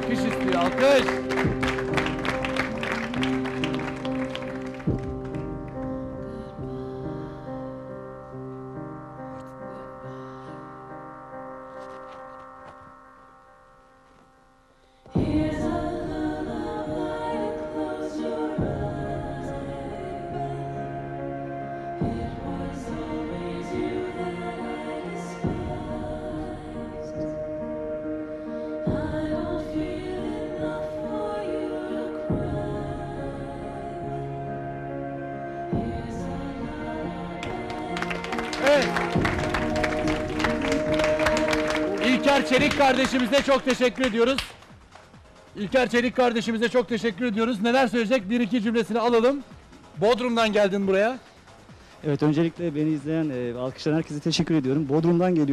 Alkış istiyor, alkış. İlker Çelik kardeşimize çok teşekkür ediyoruz. İlker Çelik kardeşimize çok teşekkür ediyoruz. Neler söyleyecek? Bir iki cümlesini alalım. Bodrum'dan geldin buraya. Evet öncelikle beni izleyen e, alkışlayan herkese teşekkür ediyorum. Bodrum'dan geliyorum.